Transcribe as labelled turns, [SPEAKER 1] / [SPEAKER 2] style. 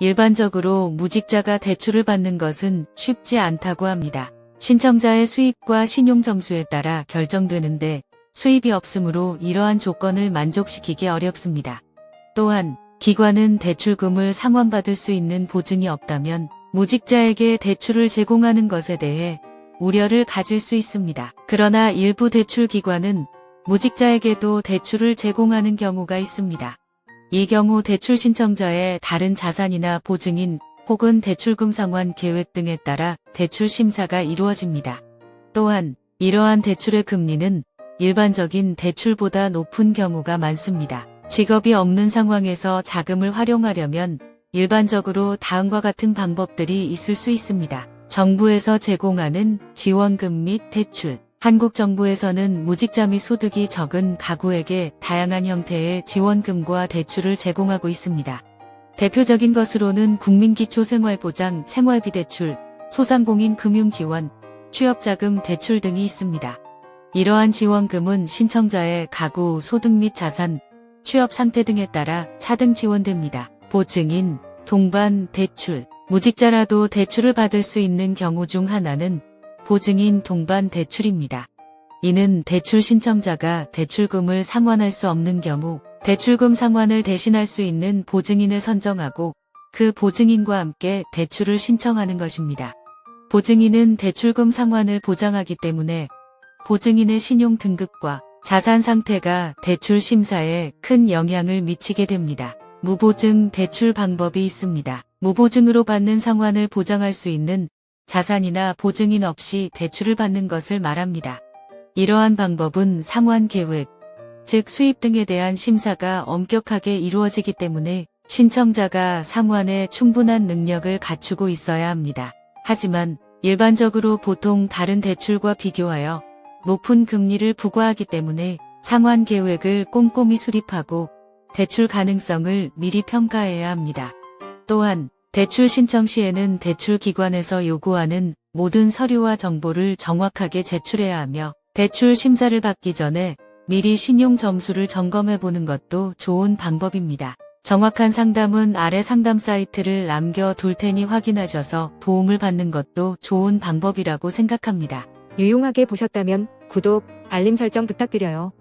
[SPEAKER 1] 일반적으로 무직자가 대출을 받는 것은 쉽지 않다고 합니다. 신청자의 수입과 신용 점수에 따라 결정되는데 수입이 없으므로 이러한 조건을 만족시키기 어렵습니다. 또한 기관은 대출금을 상환받을 수 있는 보증이 없다면 무직자에게 대출을 제공하는 것에 대해 우려를 가질 수 있습니다. 그러나 일부 대출 기관은 무직자에게도 대출을 제공하는 경우가 있습니다. 이 경우 대출 신청자의 다른 자산이나 보증인 혹은 대출금 상환 계획 등에 따라 대출 심사가 이루어집니다. 또한 이러한 대출의 금리는 일반적인 대출보다 높은 경우가 많습니다. 직업이 없는 상황에서 자금을 활용하려면 일반적으로 다음과 같은 방법들이 있을 수 있습니다. 정부에서 제공하는 지원금 및 대출. 한국 정부에서는 무직자 및 소득이 적은 가구에게 다양한 형태의 지원금과 대출을 제공하고 있습니다. 대표적인 것으로는 국민기초생활보장 생활비 대출, 소상공인 금융지원, 취업자금 대출 등이 있습니다. 이러한 지원금은 신청자의 가구, 소득 및 자산, 취업 상태 등에 따라 차등 지원됩니다. 보증인, 동반, 대출, 무직자라도 대출을 받을 수 있는 경우 중 하나는 보증인 동반 대출입니다. 이는 대출 신청자가 대출금을 상환할 수 없는 경우 대출금 상환을 대신할 수 있는 보증인을 선정하고 그 보증인과 함께 대출을 신청하는 것입니다. 보증인은 대출금 상환을 보장하기 때문에 보증인의 신용 등급과 자산 상태가 대출 심사에 큰 영향을 미치게 됩니다. 무보증 대출 방법이 있습니다. 무보증으로 받는 상환을 보장할 수 있는 자산이나 보증인 없이 대출을 받는 것을 말합니다. 이러한 방법은 상환 계획, 즉 수입 등에 대한 심사가 엄격하게 이루어지기 때문에 신청자가 상환에 충분한 능력을 갖추고 있어야 합니다. 하지만 일반적으로 보통 다른 대출과 비교하여 높은 금리를 부과하기 때문에 상환 계획을 꼼꼼히 수립하고 대출 가능성을 미리 평가해야 합니다. 또한 대출 신청 시에는 대출 기관에서 요구하는 모든 서류와 정보를 정확하게 제출해야 하며 대출 심사를 받기 전에 미리 신용 점수를 점검해 보는 것도 좋은 방법입니다. 정확한 상담은 아래 상담 사이트를 남겨 둘 테니 확인하셔서 도움을 받는 것도 좋은 방법이라고 생각합니다.
[SPEAKER 2] 유용하게 보셨다면 구독, 알림 설정 부탁드려요.